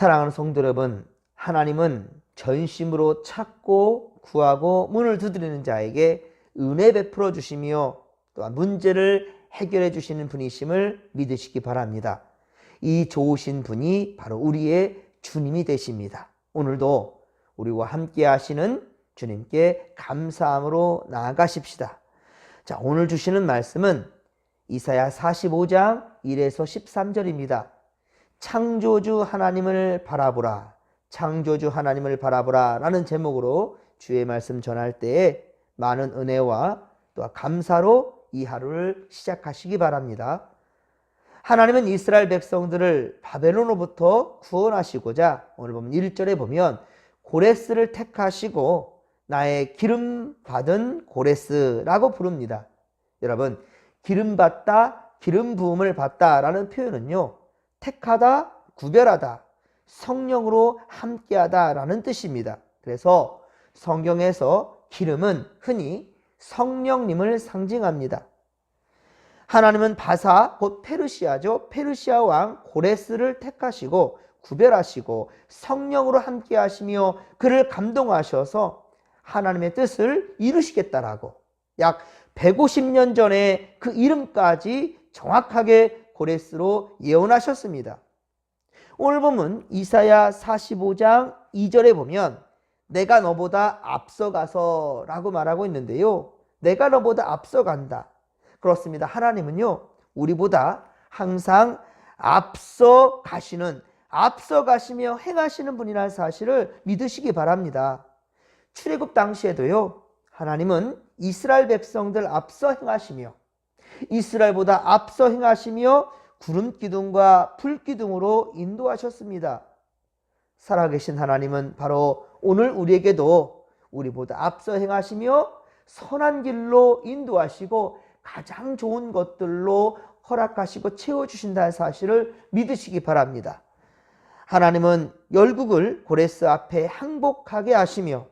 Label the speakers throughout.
Speaker 1: 사랑하는 성도 여러분, 하나님은 전심으로 찾고 구하고 문을 두드리는 자에게 은혜 베풀어 주시며 또한 문제를 해결해 주시는 분이심을 믿으시기 바랍니다. 이 좋으신 분이 바로 우리의 주님이 되십니다. 오늘도 우리와 함께 하시는 주님께 감사함으로 나아가십시다. 자, 오늘 주시는 말씀은 이사야 45장 1에서 13절입니다. 창조주 하나님을 바라보라. 창조주 하나님을 바라보라. 라는 제목으로 주의 말씀 전할 때에 많은 은혜와 또 감사로 이 하루를 시작하시기 바랍니다. 하나님은 이스라엘 백성들을 바벨론으로부터 구원하시고자 오늘 보면 1절에 보면 고레스를 택하시고 나의 기름 받은 고레스라고 부릅니다. 여러분, 기름 받다, 기름 부음을 받다라는 표현은요. 택하다, 구별하다, 성령으로 함께하다 라는 뜻입니다. 그래서 성경에서 기름은 흔히 성령님을 상징합니다. 하나님은 바사 곧 페르시아죠. 페르시아 왕 고레스를 택하시고 구별하시고 성령으로 함께 하시며 그를 감동하셔서 하나님의 뜻을 이루시겠다라고 약 150년 전에 그 이름까지 정확하게 고레스로 예언하셨습니다. 오늘 보면 이사야 45장 2절에 보면 내가 너보다 앞서가서 라고 말하고 있는데요. 내가 너보다 앞서간다. 그렇습니다. 하나님은요, 우리보다 항상 앞서 가시는, 앞서 가시며 행하시는 분이라는 사실을 믿으시기 바랍니다. 출애굽 당시에도요, 하나님은 이스라엘 백성들 앞서 행하시며, 이스라엘보다 앞서 행하시며, 구름 기둥과 불 기둥으로 인도하셨습니다. 살아계신 하나님은 바로 오늘 우리에게도 우리보다 앞서 행하시며 선한 길로 인도하시고 가장 좋은 것들로 허락하시고 채워주신다는 사실을 믿으시기 바랍니다. 하나님은 열국을 고레스 앞에 항복하게 하시며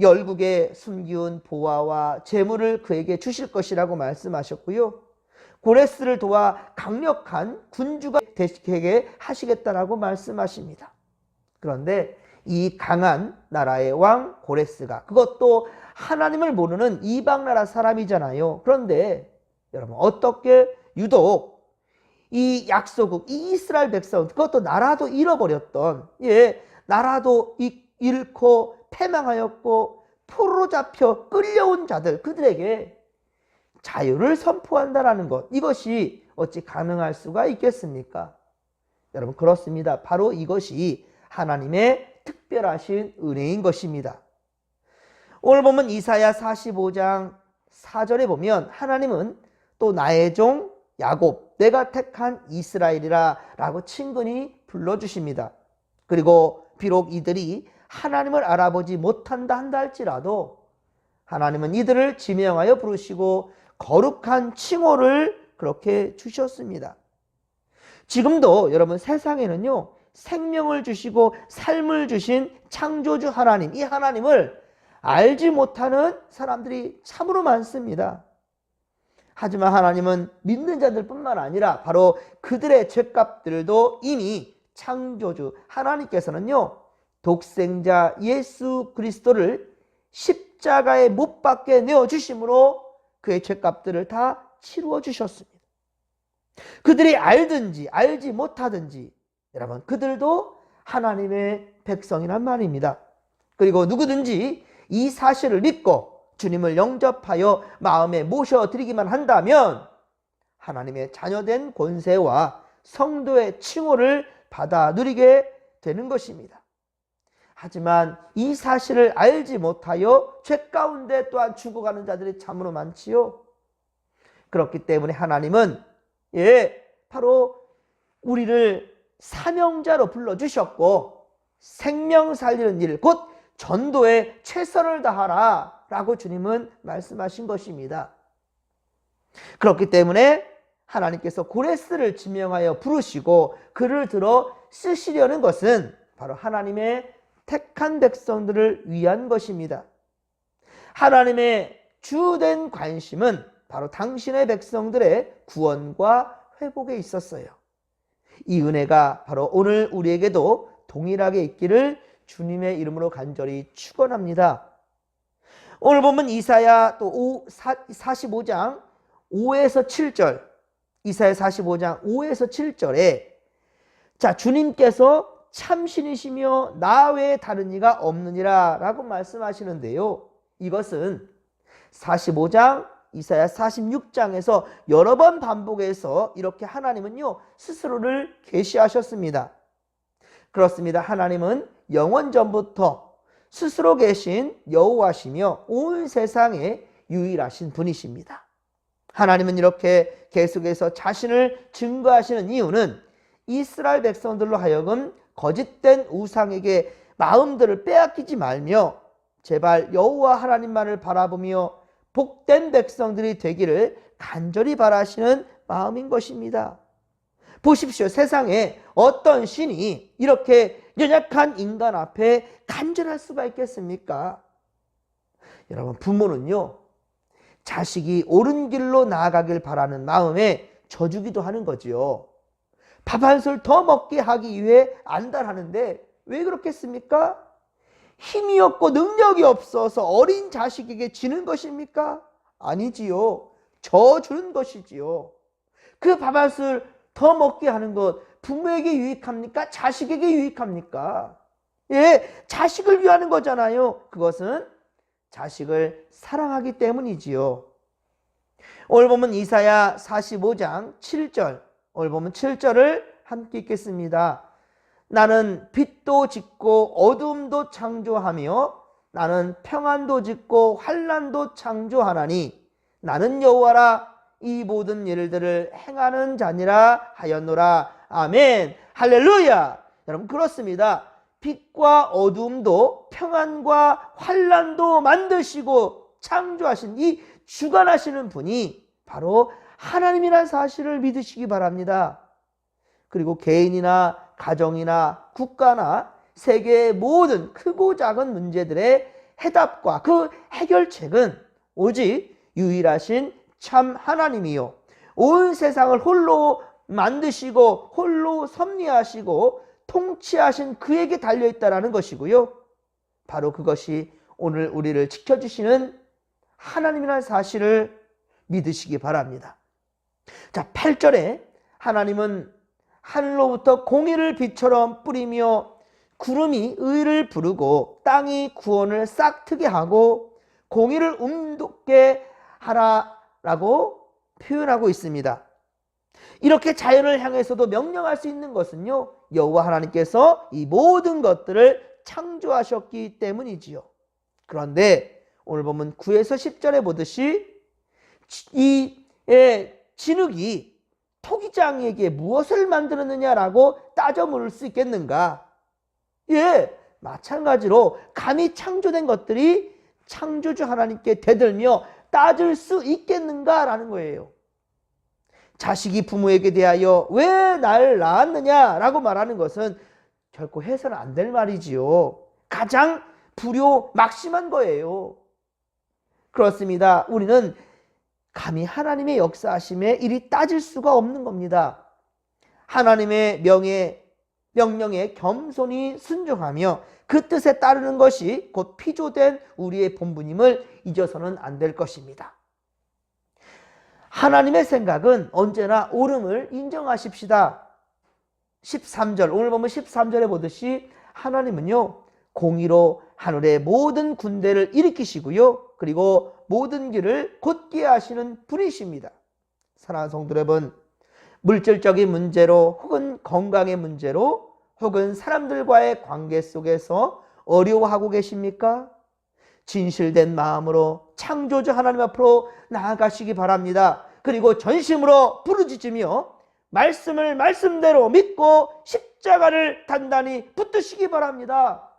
Speaker 1: 열국에 숨기운 보화와 재물을 그에게 주실 것이라고 말씀하셨고요. 고레스를 도와 강력한 군주가 되게 하시겠다라고 말씀하십니다. 그런데 이 강한 나라의 왕 고레스가 그것도 하나님을 모르는 이방 나라 사람이잖아요. 그런데 여러분 어떻게 유독 이 약소국 이 이스라엘 백성 그것도 나라도 잃어버렸던 예 나라도 잃고 패망하였고 포로 잡혀 끌려온 자들 그들에게 자유를 선포한다라는 것 이것이 어찌 가능할 수가 있겠습니까? 여러분 그렇습니다. 바로 이것이 하나님의 특별하신 은혜인 것입니다. 오늘 보면 이사야 45장 4절에 보면 하나님은 또 나의 종 야곱 내가 택한 이스라엘이라 라고 친근히 불러주십니다. 그리고 비록 이들이 하나님을 알아보지 못한다 한다 할지라도 하나님은 이들을 지명하여 부르시고 거룩한 칭호를 그렇게 주셨습니다. 지금도 여러분 세상에는요 생명을 주시고 삶을 주신 창조주 하나님 이 하나님을 알지 못하는 사람들이 참으로 많습니다. 하지만 하나님은 믿는 자들 뿐만 아니라 바로 그들의 죄값들도 이미 창조주 하나님께서는요, 독생자 예수 그리스도를 십자가에 못 박게 내어 주심으로 그의 죄값들을 다 치루어 주셨습니다. 그들이 알든지 알지 못하든지 여러분 그들도 하나님의 백성이란 말입니다. 그리고 누구든지 이 사실을 믿고 주님을 영접하여 마음에 모셔드리기만 한다면 하나님의 자녀된 권세와 성도의 칭호를 받아 누리게 되는 것입니다. 하지만 이 사실을 알지 못하여 죄 가운데 또한 죽어가는 자들이 참으로 많지요. 그렇기 때문에 하나님은 예, 바로 우리를 사명자로 불러주셨고 생명 살리는 일, 곧 전도에 최선을 다하라 라고 주님은 말씀하신 것입니다. 그렇기 때문에 하나님께서 고레스를 지명하여 부르시고 그를 들어 쓰시려는 것은 바로 하나님의 택한 백성들을 위한 것입니다. 하나님의 주된 관심은 바로 당신의 백성들의 구원과 회복에 있었어요. 이 은혜가 바로 오늘 우리에게도 동일하게 있기를 주님의 이름으로 간절히 축원합니다. 오늘 보면 이사야 또 5, 45장 5에서 7절 이사야 45장 5에서 7절에 자 주님께서 참신이시며 나 외에 다른 이가 없느니라 라고 말씀하시는데요. 이것은 45장 이사야 46장에서 여러 번 반복해서 이렇게 하나님은요 스스로를 계시하셨습니다. 그렇습니다. 하나님은 영원 전부터 스스로 계신 여호와시며 온 세상에 유일하신 분이십니다. 하나님은 이렇게 계속해서 자신을 증거하시는 이유는 이스라엘 백성들로 하여금 거짓된 우상에게 마음들을 빼앗기지 말며 제발 여호와 하나님만을 바라보며 복된 백성들이 되기를 간절히 바라시는 마음인 것입니다. 보십시오. 세상에 어떤 신이 이렇게 연약한 인간 앞에 간절할 수가 있겠습니까? 여러분, 부모는요, 자식이 옳은 길로 나아가길 바라는 마음에 져주기도 하는 거지요. 밥 한 술 더 먹게 하기 위해 안달하는데 왜 그렇겠습니까? 힘이 없고 능력이 없어서 어린 자식에게 지는 것입니까? 아니지요. 져주는 것이지요. 그 밥 한 술 더 먹게 하는 것 부모에게 유익합니까? 자식에게 유익합니까? 예, 자식을 위하는 거잖아요. 그것은 자식을 사랑하기 때문이지요. 오늘 보면 이사야 45장 7절, 오늘 보면 7절을 함께 읽겠습니다. 나는 빛도 짓고 어둠도 창조하며 나는 평안도 짓고 환란도 창조하나니 나는 여호와라 이 모든 일들을 행하는 자니라 하였노라. 아멘. 할렐루야. 여러분 그렇습니다. 빛과 어둠도 평안과 환란도 만드시고 창조하신 이 주관하시는 분이 바로 하나님이라는 사실을 믿으시기 바랍니다. 그리고 개인이나 가정이나 국가나 세계의 모든 크고 작은 문제들의 해답과 그 해결책은 오직 유일하신 참 하나님이요. 온 세상을 홀로 만드시고 홀로 섭리하시고 통치하신 그에게 달려있다라는 것이고요. 바로 그것이 오늘 우리를 지켜주시는 하나님이라는 사실을 믿으시기 바랍니다. 자, 8절에 하나님은 하늘로부터 공의를 빛처럼 뿌리며 구름이 의를 부르고 땅이 구원을 싹트게 하고 공의를 움돋게 하라라고 표현하고 있습니다. 이렇게 자연을 향해서도 명령할 수 있는 것은요. 여호와 하나님께서 이 모든 것들을 창조하셨기 때문이지요. 그런데 오늘 보면 9에서 10절에 보듯이 이 예, 진흙이 토기장에게 무엇을 만들었느냐라고 따져 물을 수 있겠는가? 예, 마찬가지로 감히 창조된 것들이 창조주 하나님께 대들며 따질 수 있겠는가라는 거예요. 자식이 부모에게 대하여 왜 날 낳았느냐라고 말하는 것은 결코 해서는 안 될 말이지요. 가장 불효 막심한 거예요. 그렇습니다. 우리는 감히 하나님의 역사하심에 일이 따질 수가 없는 겁니다. 하나님의 명예, 명령에 겸손히 순종하며 그 뜻에 따르는 것이 곧 피조된 우리의 본분임을 잊어서는 안 될 것입니다. 하나님의 생각은 언제나 옳음을 인정하십시다. 13절, 오늘 보면 13절에 보듯이 하나님은요, 공의로 하늘의 모든 군대를 일으키시고요, 그리고 모든 길을 곧게 하시는 분이십니다. 사랑하는 성도 여러분, 물질적인 문제로 혹은 건강의 문제로 혹은 사람들과의 관계 속에서 어려워하고 계십니까? 진실된 마음으로 창조주 하나님 앞으로 나아가시기 바랍니다. 그리고 전심으로 부르짖으며 말씀을 말씀대로 믿고 십자가를 단단히 붙드시기 바랍니다.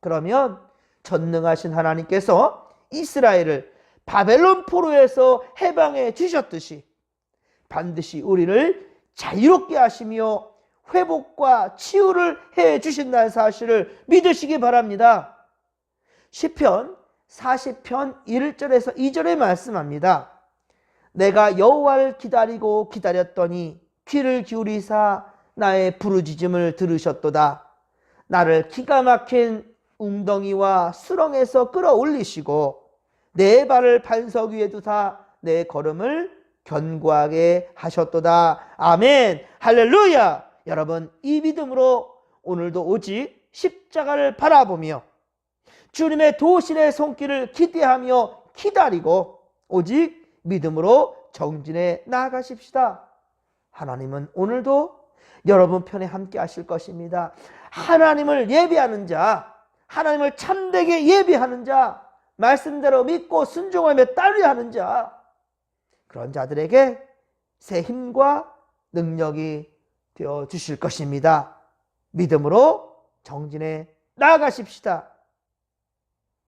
Speaker 1: 그러면 전능하신 하나님께서 이스라엘을 바벨론 포로에서 해방해 주셨듯이 반드시 우리를 자유롭게 하시며 회복과 치유를 해 주신다는 사실을 믿으시기 바랍니다. 시편 40편 1절에서 2절에 말씀합니다. 내가 여호와를 기다리고 기다렸더니 귀를 기울이사 나의 부르짖음을 들으셨도다. 나를 기가 막힌 웅덩이와 수렁에서 끌어올리시고 내 발을 반석 위에 두사 내 걸음을 견고하게 하셨도다. 아멘. 할렐루야. 여러분 이 믿음으로 오늘도 오직 십자가를 바라보며 주님의 도신의 손길을 기대하며 기다리고 오직 믿음으로 정진해 나아가십시다. 하나님은 오늘도 여러분 편에 함께 하실 것입니다. 하나님을 예배하는 자, 하나님을 참되게 예배하는 자, 말씀대로 믿고 순종하며 따르려 하는 자, 그런 자들에게 새 힘과 능력이 되어 주실 것입니다. 믿음으로 정진해 나아가십시다.